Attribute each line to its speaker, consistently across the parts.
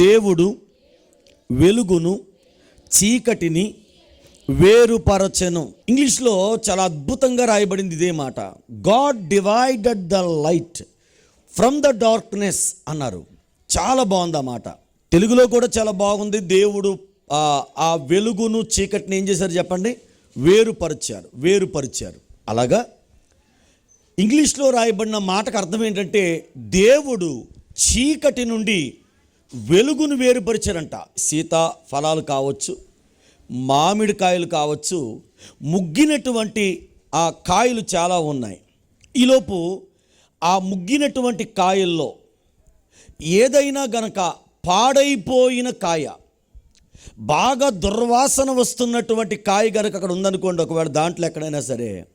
Speaker 1: దేవుడు వెలుగును చీకటిని వేరుపరచెను. ఇంగ్లీష్లో చాలా అద్భుతంగా రాయబడింది ఇదే మాట. God divided the light from the darkness అన్నారు. చాలా బాగుంది ఆ మాట. తెలుగులో కూడా చాలా బాగుంది. దేవుడు ఆ, ఆ వెలుగును చీకటిని ఏం చేశారు చెప్పండి? వేరుపరిచారు వేరుపరిచారు. అలాగా? ఇంగ్లీష్లో రాయబడిన మాటకు అర్థం ఏంటంటే దేవుడు చీకటి నుండి వెలుగును వేరుపరిచారంట. సీత ఫలాలు కావచ్చు మామిడికాయలు కావచ్చు ముగ్గినటువంటి ఆ కాయలు చాలా ఉన్నాయి. ఈలోపు ఆ ముగ్గినటువంటి కాయల్లో ఏదైనా గనక పాడైపోయిన కాయ బాగా దుర్వాసన వస్తున్నటువంటి కాయ గనక అక్కడ ఉందనుకోండి ఒకవేళ దాంట్లో ఎక్కడైనా సరే.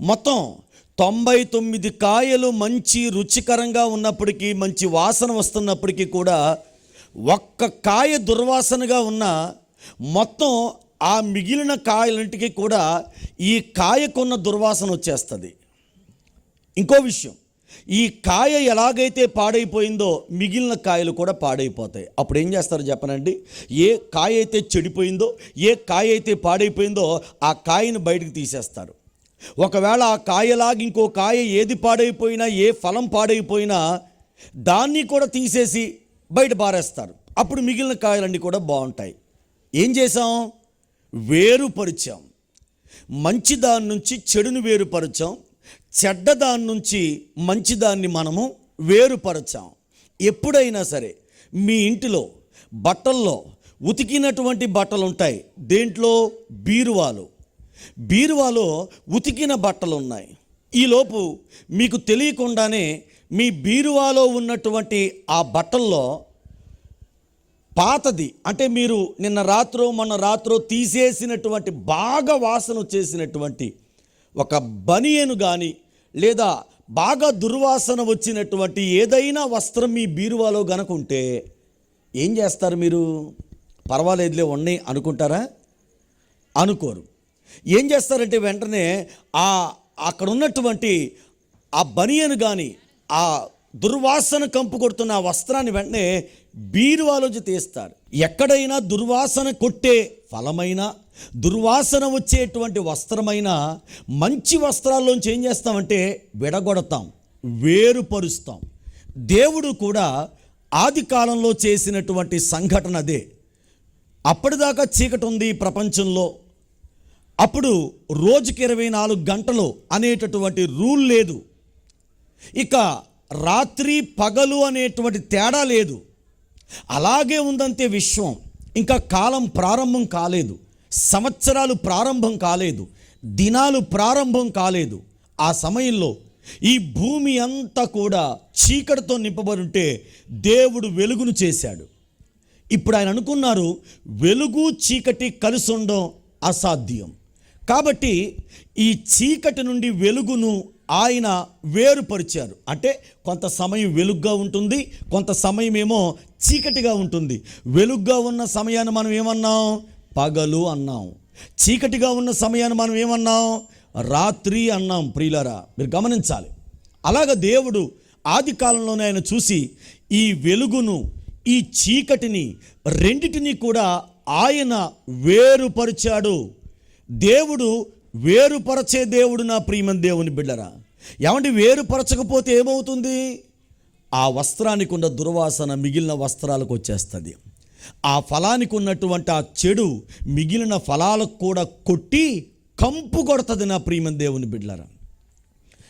Speaker 1: మొత్తం తొంభై తొమ్మిది కాయలు మంచి రుచికరంగా ఉన్నప్పటికీ మంచి వాసన వస్తున్నప్పటికీ కూడా ఒక్క కాయ దుర్వాసనగా ఉన్న మొత్తం ఆ మిగిలిన కాయలంటికి కూడా ఈ కాయకున్న దుర్వాసన వచ్చేస్తుంది. ఇంకో విషయం ఈ కాయ ఎలాగైతే పాడైపోయిందో మిగిలిన కాయలు కూడా పాడైపోతాయి. అప్పుడు ఏం చేస్తారు చెప్పనండి? ఏ కాయ అయితే చెడిపోయిందో ఏ కాయ అయితే పాడైపోయిందో ఆ కాయను బయటకు తీసేస్తారు. ఒకవేళ ఆ కాయలాగా ఇంకో కాయ ఏది పాడైపోయినా ఏ ఫలం పాడైపోయినా దాన్ని కూడా తీసేసి బయట పారేస్తారు. అప్పుడు మిగిలిన కాయలన్నీ కూడా బాగుంటాయి. ఏం చేసాం వేరుపరిచాం. మంచి దాని నుంచి చెడును వేరుపరచాం. చెడ్డ దాని నుంచి మంచిదాన్ని మనము వేరుపరచాం. ఎప్పుడైనా సరే మీ ఇంటిలో బట్టల్లో ఉతికినటువంటి బట్టలు ఉంటాయి దేంట్లో? బీరువాలు. బీరువాలో ఉతికిన బట్టలు ఉన్నాయి ఈలోపు మీకు తెలియకుండానే మీ బీరువాలో ఉన్నటువంటి ఆ బట్టల్లో పాతది అంటే మీరు నిన్న రాత్రో మొన్న రాత్రో తీసేసినటువంటి బాగా వాసన వచ్చేసినటువంటి ఒక బనియను కానీ లేదా బాగా దుర్వాసన వచ్చినటువంటి ఏదైనా వస్త్రం మీ బీరువాలో గనుకుంటే ఏం చేస్తారు మీరు? పర్వాలేదులే ఉన్నాయి అనుకుంటారా? అనుకోరు. ఏం చేస్తారంటే వెంటనే ఆ అక్కడ ఉన్నటువంటి ఆ బనియను కానీ ఆ దుర్వాసన కంపు కొడుతున్న ఆ వస్త్రాన్ని వెంటనే బీరువాలోంచి తీస్తారు. ఎక్కడైనా దుర్వాసన కొట్టే ఫలమైన దుర్వాసన వచ్చేటువంటి వస్త్రమైన మంచి వస్త్రాల్లోంచి ఏం చేస్తామంటే విడగొడతాం వేరుపరుస్తాం. దేవుడు కూడా ఆది కాలంలో చేసినటువంటి సంఘటన అదే. అప్పటిదాకా చీకటి ఉంది ఈ ప్రపంచంలో. అప్పుడు రోజుకి ఇరవై నాలుగు గంటలు అనేటటువంటి రూల్ లేదు. ఇక రాత్రి పగలు అనేటువంటి తేడా లేదు. అలాగే ఉందంతే విశ్వం. ఇంకా కాలం ప్రారంభం కాలేదు. సంవత్సరాలు ప్రారంభం కాలేదు. దినాలు ప్రారంభం కాలేదు. ఆ సమయంలో ఈ భూమి అంతా కూడా చీకటితో నింపబడి ఉంటే దేవుడు వెలుగును చేశాడు. ఇప్పుడు ఆయన అనుకున్నారు వెలుగు చీకటి కలిసి ఉండడం అసాధ్యం. కాబట్టి ఈ చీకటి నుండి వెలుగును ఆయన వేరుపరిచారు. అంటే కొంత సమయం వెలుగ్గా ఉంటుంది కొంత సమయం ఏమో చీకటిగా ఉంటుంది. వెలుగ్గా ఉన్న సమయాన్ని మనం ఏమన్నాం? పగలు అన్నాం. చీకటిగా ఉన్న సమయాన్ని మనం ఏమన్నాం? రాత్రి అన్నాం ప్రియులరా మీరు గమనించాలి. అలాగ దేవుడు ఆది కాలంలోనే ఆయన చూసి ఈ వెలుగును ఈ చీకటిని రెండిటిని కూడా ఆయన వేరుపరిచాడు. దేవుడు వేరుపరచే దేవుడు నా ప్రియమని దేవుని బిడ్డరా ఏమంటే వేరుపరచకపోతే ఏమవుతుంది? ఆ వస్త్రానికి ఉన్న దుర్వాసన మిగిలిన వస్త్రాలకు వచ్చేస్తుంది. ఆ ఫలానికి ఉన్నటువంటి ఆ చెడు మిగిలిన ఫలాలకు కూడా కొట్టి కంపు కొడుతుంది నా ప్రియమని దేవుని బిడ్డరా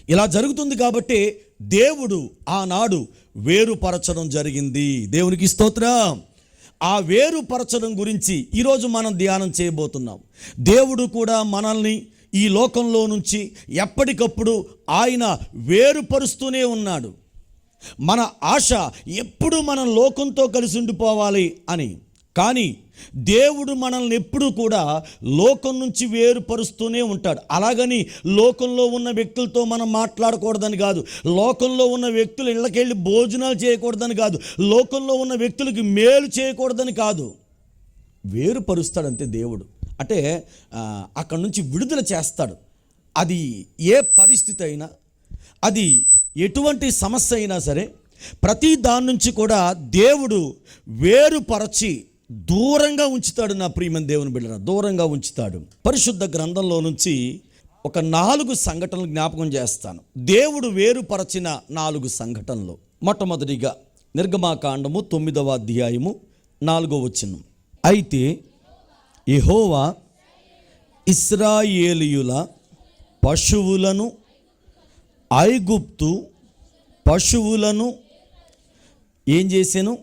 Speaker 1: ఇలా జరుగుతుంది కాబట్టి దేవుడు ఆనాడు వేరుపరచడం జరిగింది. దేవునికి స్తోత్రం. ఆ వేరుపరచడం గురించి ఈరోజు మనం ధ్యానం చేయబోతున్నాం. దేవుడు కూడా మనల్ని ఈ లోకంలో నుంచి ఎప్పటికప్పుడు ఆయన వేరుపరుస్తూనే ఉన్నాడు. మన ఆశ ఎప్పుడు మనం లోకంతో కలిసి ఉండిపోవాలి అని. కానీ దేవుడు మనల్ని ఎప్పుడూ కూడా లోకం నుంచి వేరుపరుస్తూనే ఉంటాడు. అలాగని లోకంలో ఉన్న వ్యక్తులతో మనం మాట్లాడకూడదని కాదు. లోకంలో ఉన్న వ్యక్తులు ఇళ్ళకెళ్ళి భోజనాలు చేయకూడదని కాదు. లోకంలో ఉన్న వ్యక్తులకి మేలు చేయకూడదని కాదు. వేరుపరుస్తాడంతే దేవుడు. అంటే అక్కడి నుంచి విడుదల చేస్తాడు. అది ఏ పరిస్థితి అయినా అది ఎటువంటి సమస్య అయినా సరే ప్రతి దాని నుంచి కూడా దేవుడు వేరుపరచి దూరంగా ఉంచుతాడు నా ప్రియమైన దేవుని బిడ్డ దూరంగా ఉంచుతాడు. పరిశుద్ధ గ్రంథంలో నుంచి ఒక నాలుగు సంఘటనలు జ్ఞాపకం చేస్తాను. దేవుడు వేరుపరచిన నాలుగు సంఘటనలు. మొట్టమొదటిగా నిర్గమాకాండము తొమ్మిదవ అధ్యాయము నాలుగో వచనం. అయితే యహోవా ఇస్రాయేలీయుల పశువులను ఐగుప్తు పశువులను ఏం చేశాను?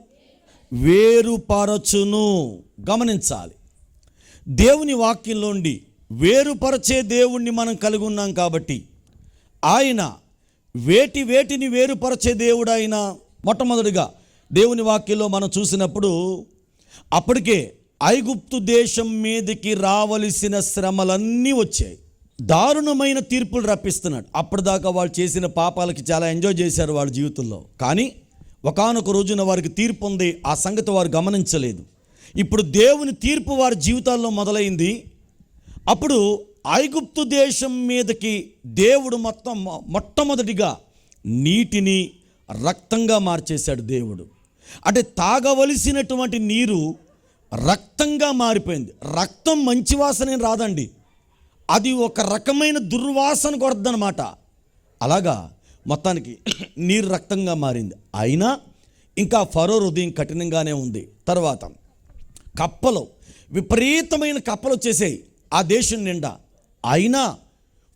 Speaker 1: వేరుపరచును. గమనించాలి. దేవుని వాక్యంలోండి వేరుపరచే దేవుణ్ణి మనం కలిగి ఉన్నాం కాబట్టి ఆయన వేటి వేటిని వేరుపరచే దేవుడు ఆయన మొట్టమొదటిగా దేవుని వాక్యంలో మనం చూసినప్పుడు అప్పటికే ఐగుప్తు దేశం మీదకి రావలసిన శ్రమలన్నీ వచ్చాయి. దారుణమైన తీర్పులు రప్పిస్తున్నాడు. అప్పటిదాకా వాళ్ళు చేసిన పాపాలకి చాలా ఎంజాయ్ చేశారు వాళ్ళ జీవితంలో. కానీ ఒకానొక రోజున వారికి తీర్పు ఉంది ఆ సంగతి వారు గమనించలేదు. ఇప్పుడు దేవుని తీర్పు వారి జీవితాల్లో మొదలైంది. అప్పుడు ఐగుప్తు దేశం మీదకి దేవుడు మొత్తం మొట్టమొదటిగా నీటిని రక్తంగా మార్చేశాడు దేవుడు. అంటే తాగవలసినటువంటి నీరు రక్తంగా మారిపోయింది. రక్తం మంచి వాసన రాదండి. అది ఒక రకమైన దుర్వాసన కొరద్దనమాట అలాగా మొత్తానికి నీరు రక్తంగా మారింది. అయినా ఇంకా ఫరో హృదయం కఠినంగానే ఉంది. తర్వాత కప్పలు విపరీతమైన కప్పలు వచ్చేసాయి ఆ దేశం నిండా. అయినా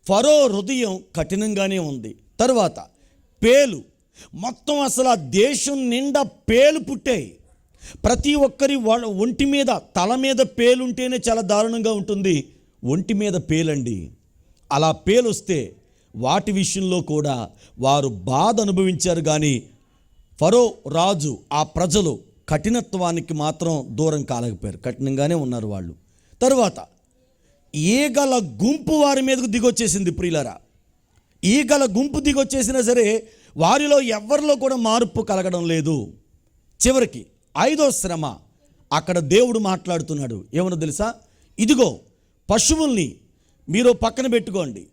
Speaker 1: ఫరో హృదయం కఠినంగానే ఉంది. తర్వాత పేలు. మొత్తం అసలు ఆ దేశం నిండా పేలు పుట్టాయి. ప్రతి ఒక్కరి ఒంటి మీద తల మీద పేలుంటేనే చాలా దారుణంగా ఉంటుంది. ఒంటి మీద పేలండి. అలా పేలొస్తే వాటి విషయంలో కూడా వారు బాధ అనుభవించారు. కానీ ఫరో రాజు ఆ ప్రజలు కఠినత్వానికి మాత్రం దూరం కాలేకపోయారు. కఠినంగానే ఉన్నారు వాళ్ళు. తరువాత ఈగల గుంపు వారి మీదకు దిగొచ్చేసింది ప్రియులరా. ఈగల గుంపు దిగొచ్చేసినా సరే వారిలో ఎవరిలో కూడా మార్పు కలగడం లేదు. చివరికి ఐదో శ్రమ అక్కడ దేవుడు మాట్లాడుతున్నాడు. ఏమన్నా తెలుసా? ఇదిగో పశువుల్ని మీరు పక్కన పెట్టుకోండి.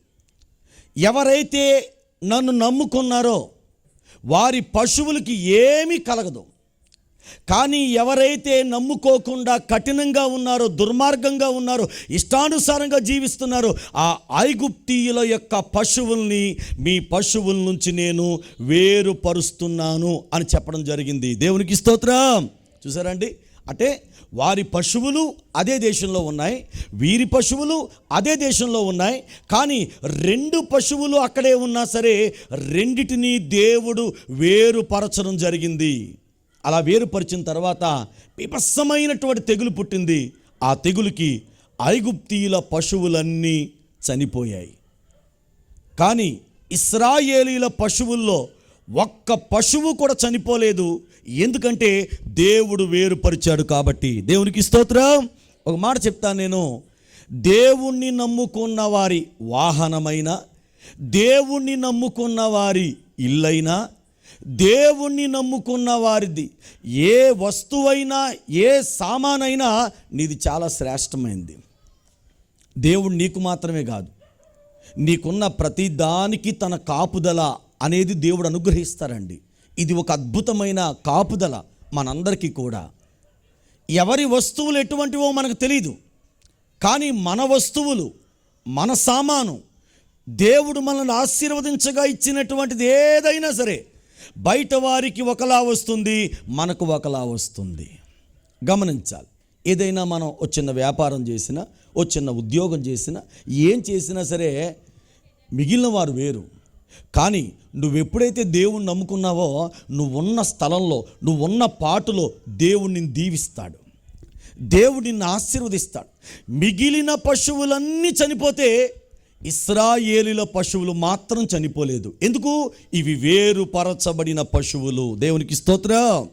Speaker 1: ఎవరైతే నన్ను నమ్ముకున్నారో వారి పశువులకి ఏమీ కలగదు. కానీ ఎవరైతే నమ్ముకోకుండా కఠినంగా ఉన్నారో దుర్మార్గంగా ఉన్నారో ఇష్టానుసారంగా జీవిస్తున్నారో ఆ ఐగుప్తీయుల యొక్క పశువుల్ని మీ పశువుల నుంచి నేను వేరుపరుస్తున్నాను అని చెప్పడం జరిగింది. దేవునికి స్తోత్రం. చూసారండి అంటే వారి పశువులు అదే దేశంలో ఉన్నాయి వీరి పశువులు అదే దేశంలో ఉన్నాయి కానీ రెండు పశువులు అక్కడే ఉన్నా సరే రెండిటిని దేవుడు వేరుపరచడం జరిగింది. అలా వేరుపరిచిన తర్వాత విపస్సమైనటువంటి తెగులు పుట్టింది. ఆ తెగులుకి ఐగుప్తీయుల పశువులన్నీ చనిపోయాయి. కానీ ఇస్రాయేలీల పశువుల్లో ఒక్క పశువు కూడా చనిపోలేదు. ఎందుకంటే దేవుడు వేరుపరిచాడు కాబట్టి. దేవునికి స్తోత్రం. ఒక మాట చెప్తాను నేను. దేవుణ్ణి నమ్ముకున్న వారి వాహనమైన దేవుణ్ణి నమ్ముకున్న వారి ఇల్లైనా దేవుణ్ణి నమ్ముకున్న వారిది ఏ వస్తువైనా ఏ సామానైనా నీది చాలా శ్రేష్టమైంది. దేవుడు నీకు మాత్రమే కాదు. నీకున్న ప్రతి దానికి తన కాపుదల అనేది దేవుడు అనుగ్రహిస్తారండి. ఇది ఒక అద్భుతమైన కాపుదల మనందరికీ కూడా. ఎవరి వస్తువులు ఎటువంటివో మనకు తెలియదు కానీ మన వస్తువులు మన సామాను దేవుడు మనల్ని ఆశీర్వదించగా ఇచ్చినటువంటిది ఏదైనా సరే బయట వారికి ఒకలా వస్తుంది మనకు ఒకలా వస్తుంది. గమనించాలి. ఏదైనా మనం ఒక చిన్న వ్యాపారం చేసినా ఓ చిన్న ఉద్యోగం చేసినా ఏం చేసినా సరే మిగిలిన వారు వేరు. కానీ నువ్వు ఎప్పుడైతే దేవుణ్ణి నమ్ముకున్నావో నువ్వున్న స్థలంలో నువ్వున్న పాటులో దేవుణ్ణి దీవిస్తాడు. దేవుడు నిన్ను ఆశీర్వదిస్తాడు. మిగిలిన పశువులన్నీ చనిపోతే ఇస్రాయేలీల పశువులు మాత్రం చనిపోలేదు. ఎందుకు? ఇవి వేరుపరచబడిన పశువులు. దేవునికి స్తోత్రం.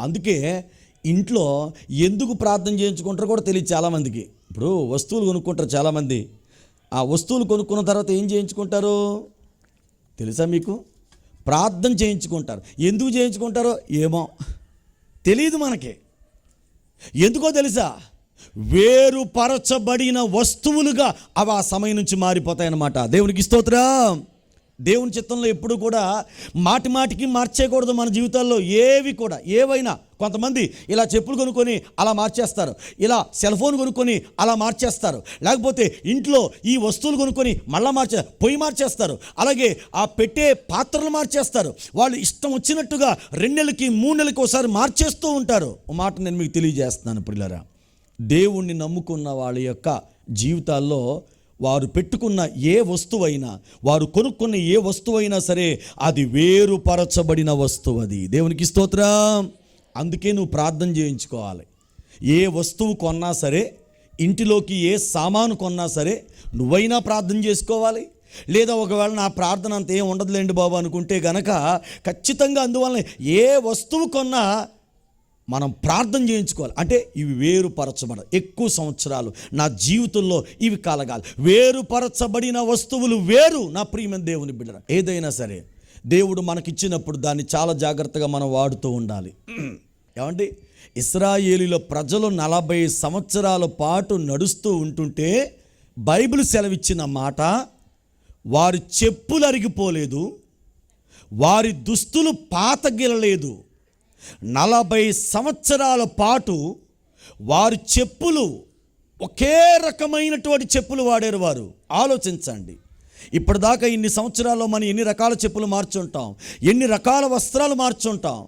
Speaker 1: అందుకే ఇంట్లో ఎందుకు ప్రార్థన చేయించుకుంటారో కూడా తెలియదు చాలామందికి. ఇప్పుడు వస్తువులు కొనుక్కుంటారు చాలామంది. ఆ వస్తువులు కొనుక్కున్న తర్వాత ఏం చేయించుకుంటారు? తెలుసా మీకు? ప్రార్థన చేయించుకుంటారు. ఎందుకు చేయించుకుంటారో ఏమో తెలియదు మనకి. ఎందుకో తెలుసా? వేరుపరచబడిన వస్తువులుగా అవి ఆ సమయం నుంచి మారిపోతాయన్నమాట. దేవునికి స్తోత్రం. దేవుని చిత్తంలో ఎప్పుడు కూడా మాటి మాటికి మార్చేయకూడదు మన జీవితాల్లో ఏవి కూడా ఏవైనా. కొంతమంది ఇలా చెప్పులు కొనుక్కొని అలా మార్చేస్తారు ఇలా సెల్ ఫోన్ కొనుక్కొని అలా మార్చేస్తారు లేకపోతే ఇంట్లో ఈ వస్తువులు కొనుక్కొని మళ్ళీ మార్చే పొయ్యి మార్చేస్తారు అలాగే ఆ పెట్టే పాత్రలు మార్చేస్తారు. వాళ్ళు ఇష్టం వచ్చినట్టుగా రెండు నెలలకి మూడు నెలలకి ఒకసారి మార్చేస్తూ ఉంటారు. మాట నేను మీకు తెలియజేస్తున్నాను పిల్లరా దేవుణ్ణి నమ్ముకున్న వాళ్ళ యొక్క జీవితాల్లో వారు పెట్టుకున్న ఏ వస్తువైనా వారు కొనుక్కున్న ఏ వస్తువైనా సరే అది వేరుపరచబడిన వస్తువు అది. దేవునికి స్తోత్రం. అందుకే నువ్వు ప్రార్థన చేయించుకోవాలి. ఏ వస్తువు కొన్నా సరే ఇంటిలోకి ఏ సామాను కొన్నా సరే నువ్వైనా ప్రార్థన చేసుకోవాలి. లేదా ఒకవేళ నా ప్రార్థన అంత ఏం ఉండదులేండి బాబు అనుకుంటే గనక ఖచ్చితంగా అందువలన ఏ వస్తువు కొన్నా మనం ప్రార్థన చేయించుకోవాలి. అంటే ఇవి వేరుపరచబడ ఎక్కువ సంవత్సరాలు నా జీవితంలో ఇవి కలగాలి. వేరుపరచబడిన వస్తువులు వేరు నా ప్రియమైన దేవుని బిడ్డ ఏదైనా సరే దేవుడు మనకిచ్చినప్పుడు దాన్ని చాలా జాగ్రత్తగా మనం వాడుతూ ఉండాలి. ఏమండి? ఇస్రాయేలీలో ప్రజలు నలభై సంవత్సరాల పాటు నడుస్తూ ఉంటుంటే బైబిల్ సెలవిచ్చిన మాట వారి చెప్పులు అరిగిపోలేదు వారి దుస్తులు పాతగిలలేదు నలభై సంవత్సరాల పాటు వారు చెప్పులు ఒకే రకమైనటువంటి చెప్పులు వాడారు వారు. ఆలోచించండి. ఇప్పటిదాకా ఇన్ని సంవత్సరాల్లో మనం ఎన్ని రకాల చెప్పులు మార్చుంటాం? ఎన్ని రకాల వస్త్రాలు మార్చుంటాం?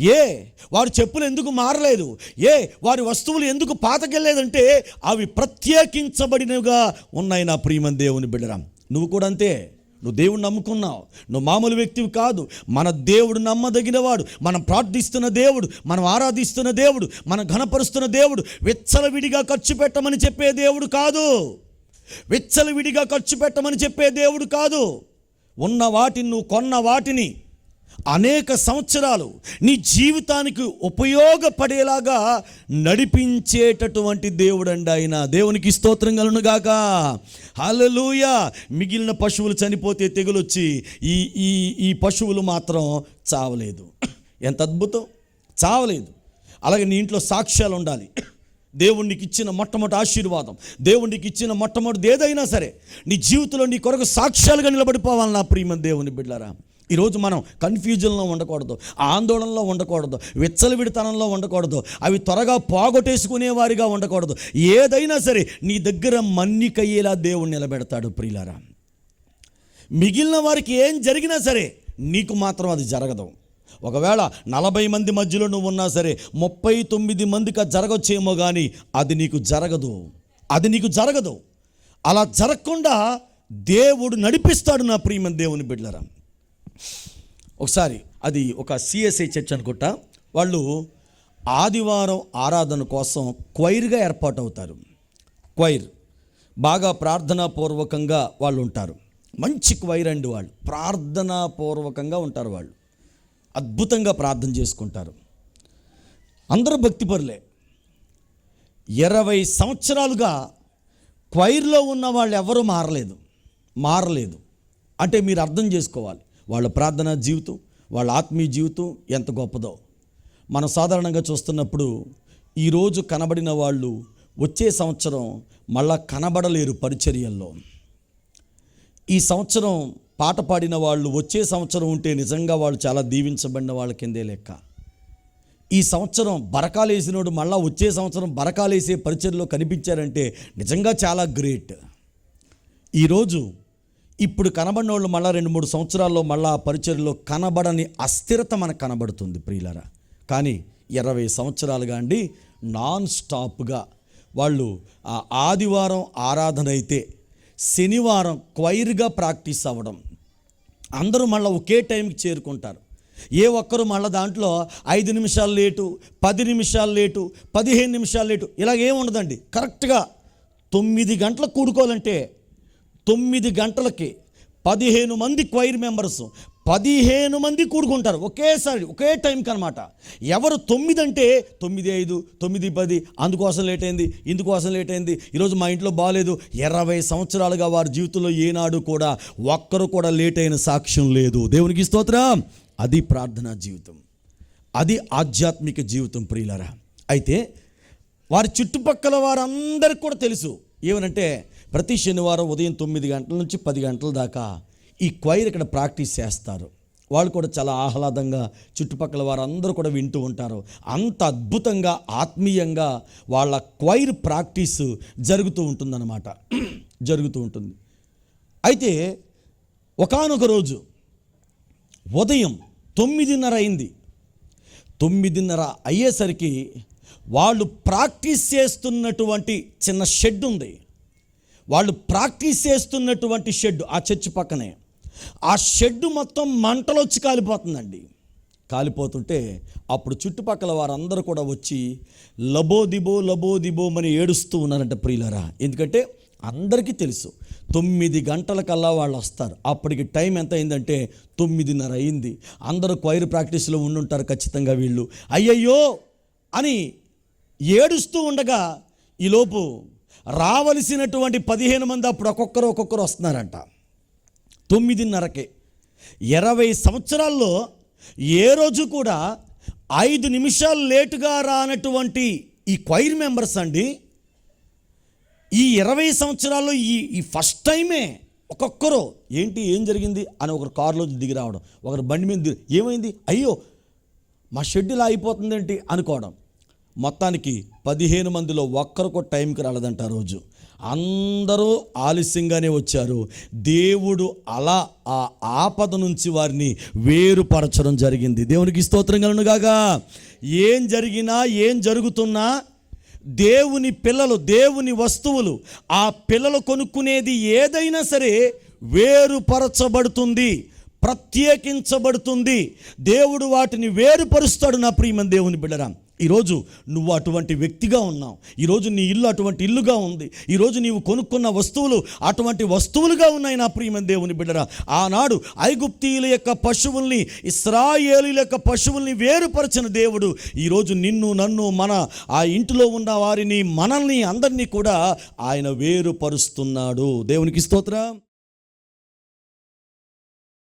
Speaker 1: ఏ వారి చెప్పులు ఎందుకు మారలేదు? ఏ వారి వస్తువులు ఎందుకు పాతకెళ్ళలేదంటే అవి ప్రత్యేకించబడినవిగా ఉన్నాయి నా ప్రియమన్ దేవుని బిడ్డరా. నువ్వు కూడా అంతే? నువ్వు దేవుడు నమ్ముకున్నావు. నువ్వు మామూలు వ్యక్తివి కాదు. మన దేవుడు నమ్మదగినవాడు. మనం ప్రార్థిస్తున్న దేవుడు మనం ఆరాధిస్తున్న దేవుడు మనం ఘనపరుస్తున్న దేవుడు విచ్చలవిడిగా ఖర్చు పెట్టమని చెప్పే దేవుడు కాదు. విచ్చలవిడిగా ఖర్చు పెట్టమని చెప్పే దేవుడు కాదు. ఉన్న వాటిని నువ్వు కొన్న వాటిని అనేక సంవత్సరాలు నీ జీవితానికి ఉపయోగపడేలాగా నడిపించేటటువంటి దేవుడండి ఆయన. దేవునికి స్తోత్రం కలను హలలుయ మిగిలిన పశువులు చనిపోతే తెగులొచ్చి ఈ ఈ ఈ పశువులు మాత్రం చావలేదు. ఎంత అద్భుతం. చావలేదు. అలాగే నీ ఇంట్లో సాక్ష్యాలు ఉండాలి. దేవునికి ఇచ్చిన మొట్టమొదటి ఆశీర్వాదం దేవునికి ఇచ్చిన మొట్టమొదటి ఏదైనా సరే నీ జీవితంలో నీ కొరకు సాక్ష్యాలుగా నిలబడిపోవాలి నా ప్రియమ దేవుని బిడ్డారా ఈరోజు మనం కన్ఫ్యూజన్లో ఉండకూడదు ఆందోళనలో ఉండకూడదు విచ్చలవిడితనంలో ఉండకూడదు అవి త్వరగా పోగొట్టేసుకునే వారిగా ఉండకూడదు. ఏదైనా సరే నీ దగ్గర మన్నికయ్యేలా దేవుడు నిలబెడతాడు ప్రియులారా. మిగిలిన వారికి ఏం జరిగినా సరే నీకు మాత్రం అది జరగదు. ఒకవేళ నలభై మంది మధ్యలో నువ్వు ఉన్నా సరే ముప్పై తొమ్మిది మందికి అది జరగచ్చేమో కానీ అది నీకు జరగదు. అది నీకు జరగదు. అలా జరగకుండా దేవుడు నడిపిస్తాడు నా ప్రియమైన దేవుని బిడ్డలరా. ఒకసారి అది ఒక సిఎస్ఐ చర్చ్ అనుకుంటా. వాళ్ళు ఆదివారం ఆరాధన కోసం క్వైర్గా ఏర్పాటు అవుతారు క్వైర్. బాగా ప్రార్థనాపూర్వకంగా వాళ్ళు ఉంటారు మంచి క్వైర్ అండి వాళ్ళు. ప్రార్థనాపూర్వకంగా ఉంటారు వాళ్ళు. అద్భుతంగా ప్రార్థన చేసుకుంటారు. అందరూ భక్తిపరులే ఇరవై సంవత్సరాలుగా క్వైర్లో ఉన్న వాళ్ళు ఎవరూ మారలేదు. మారలేదు. అంటే మీరు అర్థం చేసుకోవాలి. వాళ్ళ ప్రార్థనా జీవితం వాళ్ళ ఆత్మీయ జీవితం ఎంత గొప్పదో. మనం సాధారణంగా చూస్తున్నప్పుడు ఈరోజు కనబడిన వాళ్ళు వచ్చే సంవత్సరం మళ్ళా కనబడలేరు పరిచర్యల్లో. ఈ సంవత్సరం పాట పాడిన వాళ్ళు వచ్చే సంవత్సరం ఉంటే నిజంగా వాళ్ళు చాలా దీవించబడిన వాళ్ళ కిందే లెక్క. ఈ సంవత్సరం బరకాలేసినోడు మళ్ళా వచ్చే సంవత్సరం బరకాలేసే పరిచయలో కనిపించారంటే నిజంగా చాలా గ్రేట్. ఈరోజు ఇప్పుడు కనబడిన వాళ్ళు మళ్ళీ రెండు మూడు సంవత్సరాల్లో మళ్ళా ఆ పరిచర్లో కనబడని అస్థిరత మనకు కనబడుతుంది ప్రియులరా. కానీ ఇరవై సంవత్సరాలుగా అండి నాన్ స్టాప్గా వాళ్ళు ఆ ఆదివారం ఆరాధన అయితే శనివారం క్వైర్గా ప్రాక్టీస్ అవ్వడం. అందరూ మళ్ళీ ఒకే టైంకి చేరుకుంటారు. ఏ ఒక్కరు మళ్ళీ దాంట్లో ఐదు నిమిషాలు లేటు పది నిమిషాలు లేటు పదిహేను నిమిషాలు లేటు ఇలాగేం ఉండదండి. కరెక్ట్గా తొమ్మిది గంటలకు కూడుకోవాలంటే తొమ్మిది గంటలకి పదిహేను మంది క్వైర్ మెంబర్స్ పదిహేను మంది కూడుకుంటారు. ఒకేసారి ఒకే టైంకి అనమాట ఎవరు తొమ్మిది అంటే తొమ్మిది ఐదు తొమ్మిది పది అందుకోసం లేట్ అయింది ఇందుకోసం లేట్ అయింది ఈరోజు మా ఇంట్లో బాగాలేదు ఇరవై సంవత్సరాలుగా వారి జీవితంలో ఏనాడు కూడా ఒక్కరు కూడా లేట్ అయిన సాక్ష్యం లేదు. దేవునికి స్తోత్రం. అది ప్రార్థనా జీవితం. అది ఆధ్యాత్మిక జీవితం ప్రియులరా. అయితే వారి చుట్టుపక్కల వారందరికి కూడా తెలుసు. ఏమనంటే ప్రతి శనివారం ఉదయం తొమ్మిది గంటల నుంచి పది గంటల దాకా ఈ క్వైర్ ఇక్కడ ప్రాక్టీస్ చేస్తారు. వాళ్ళు కూడా చాలా ఆహ్లాదంగా చుట్టుపక్కల వారందరూ కూడా వింటూ ఉంటారు. అంత అద్భుతంగా ఆత్మీయంగా వాళ్ళ క్వైర్ ప్రాక్టీస్ జరుగుతూ ఉంటుందన్నమాట. జరుగుతూ ఉంటుంది. అయితే ఒకానొక రోజు ఉదయం తొమ్మిదిన్నర అయింది. తొమ్మిదిన్నర అయ్యేసరికి వాళ్ళు ప్రాక్టీస్ చేస్తున్నటువంటి చిన్న షెడ్ ఉంది. వాళ్ళు ప్రాక్టీస్ చేస్తున్నటువంటి షెడ్ ఆ చర్చ్ పక్కనే. ఆ షెడ్ మొత్తం మంటలో వచ్చి కాలిపోతుందండి. కాలిపోతుంటే అప్పుడు చుట్టుపక్కల వారందరూ కూడా వచ్చి లబోదిబో లబోదిబో అని ఏడుస్తూ ఉన్నారంట ప్రియులరా. ఎందుకంటే అందరికీ తెలుసు తొమ్మిది గంటలకల్లా వాళ్ళు వస్తారు. అప్పటికి టైం ఎంత అయిందంటే తొమ్మిదిన్నర అయింది. అందరూ క్వైర్ ప్రాక్టీస్లో ఉండుంటారు ఖచ్చితంగా వీళ్ళు. అయ్యయ్యో అని ఏడుస్తూ ఉండగా ఈలోపు రావలసినటువంటి పదిహేను మంది అప్పుడు ఒక్కొక్కరు ఒక్కొక్కరు వస్తున్నారంట. తొమ్మిదిన్నరకే. ఇరవై సంవత్సరాల్లో ఏ రోజు కూడా ఐదు నిమిషాలు లేటుగా రానటువంటి ఈ క్వైర్ మెంబర్స్ అండి ఈ ఇరవై సంవత్సరాల్లో ఈ ఈ ఫస్ట్ టైమే ఒక్కొక్కరు ఏంటి ఏం జరిగింది అని ఒకరు కారులో దిగి రావడం ఒకరు బండి మీద దిగి ఏమైంది? అయ్యో మా షెడ్యూల్ అయిపోతుందేంటి అనుకోవడం. మొత్తానికి పదిహేను మందిలో ఒక్కరు కూడా టైంకి రాలేదంట ఆ రోజు. అందరూ ఆలస్యంగానే వచ్చారు. దేవుడు అలా ఆ ఆపద నుంచి వారిని వేరుపరచడం జరిగింది. దేవునికి స్తోత్రం కలనుగాగా ఏం జరిగినా ఏం జరుగుతున్నా దేవుని పిల్లలు దేవుని వస్తువులు ఆ పిల్లలు కొనుక్కునేది ఏదైనా సరే వేరుపరచబడుతుంది ప్రత్యేకించబడుతుంది. దేవుడు వాటిని వేరుపరుస్తాడు నా ప్రియమని దేవుని బిడ్డరా. ఈరోజు నువ్వు అటువంటి వ్యక్తిగా ఉన్నావు. ఈరోజు నీ ఇల్లు అటువంటి ఇల్లుగా ఉంది. ఈరోజు నీవు కొనుక్కున్న వస్తువులు అటువంటి వస్తువులుగా ఉన్నాయి నా ప్రియమైన దేవుని బిడ్డరా. ఆనాడు ఐగుప్తీయుల యొక్క పశువుల్ని ఇస్రాయేలీల యొక్క పశువుల్ని వేరుపరచిన దేవుడు ఈరోజు నిన్ను నన్ను మన ఆ ఇంటిలో ఉన్న వారిని మనల్ని అందరినీ కూడా ఆయన వేరుపరుస్తున్నాడు. దేవునికి స్తోత్ర.